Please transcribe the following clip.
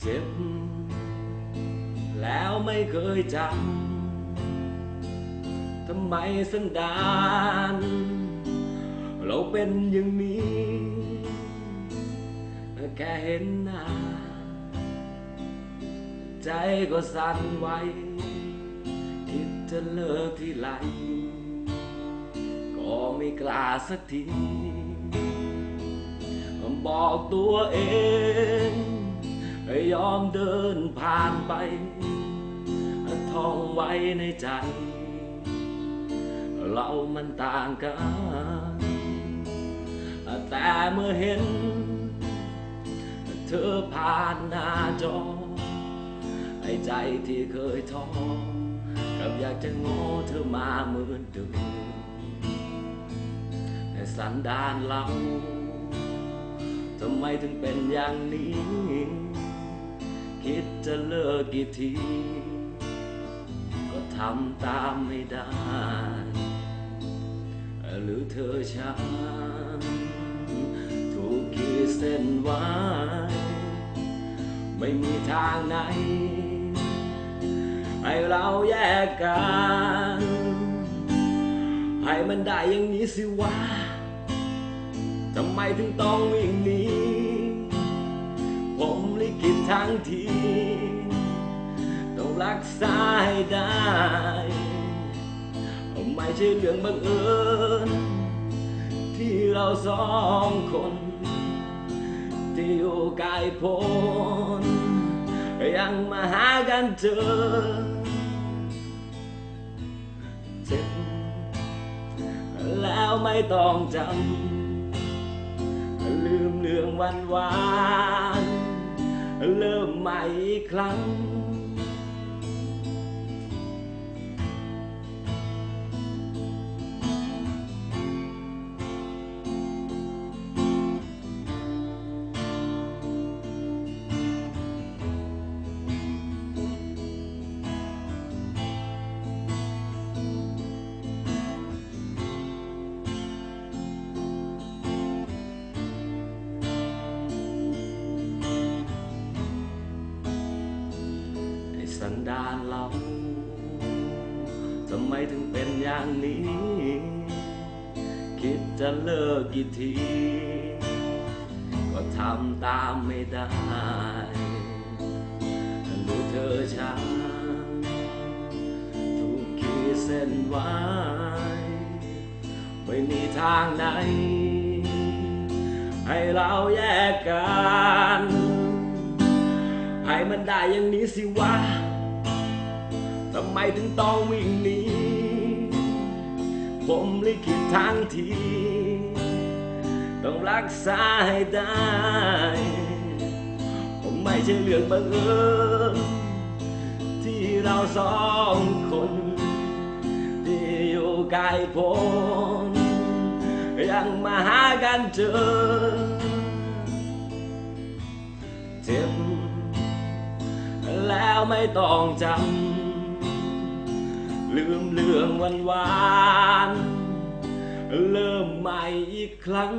เจ็บ แล้วไม่เคยจำทำไมสันดาน เราเป็นอย่างนี้ แค่เห็นหน้า ใจก็สั่นไหวคิดจะเลิกที่ไรก็ไม่กล้าสักทีบอกตัวเอง ให้ยอมเดินผ่านไปท่องไว้ในใจ เรามันต่างกัน แต่เมื่อเห็น เธอผ่านหน้าจอไอ้ใจที่เคยท้อกับอยากจะงอเธอมาเหมือนเดิมแต่สันดานเราทำไมถึงเป็นอย่างนี้ คิดจะเลิกกี่ที ก็ทำตามไม่ได้ หรือเธอฉันถูกขีดเส้นไว้ ไม่มีทางไหน ให้เราแยกกัน ให้มันได้อย่างนี้สิวะทำไมถึงต้องวิ่งหนี ผมลิขิตทั้งทีต้องรักษาให้ได้ไม่ใช่เรื่องบังเอิญที่เราสองคน ที่อยู่กลโพ้นยังมาหากันเจอเจ็บแล้วไม่ต้องจำลืมเรื่องวันวาน เริ่มใหม่อีกครั้ง สันดานเราทำไมถึงเป็นอย่างนี้ คิดจะเลิกกี่ที ก็ทำตามไม่ได้รู้เธอช้าถูกขีดเส้นไว้ไม่มีทางไหน ให้เราแยกกัน มันได้อย่างนี้สิวะทำไมถึงต้องวิ่งหนีผมลิขิตทั้งที ต้องรักษาให้ได้ ผมไม่ใช่เรื่องบังเอิญที่เราสองคน ที่อยู่ไกลโพ้นยังมาหากันเจอ ไม่ต้องจำลืมเรื่องวันวาน เริ่มใหม่อีกครั้ง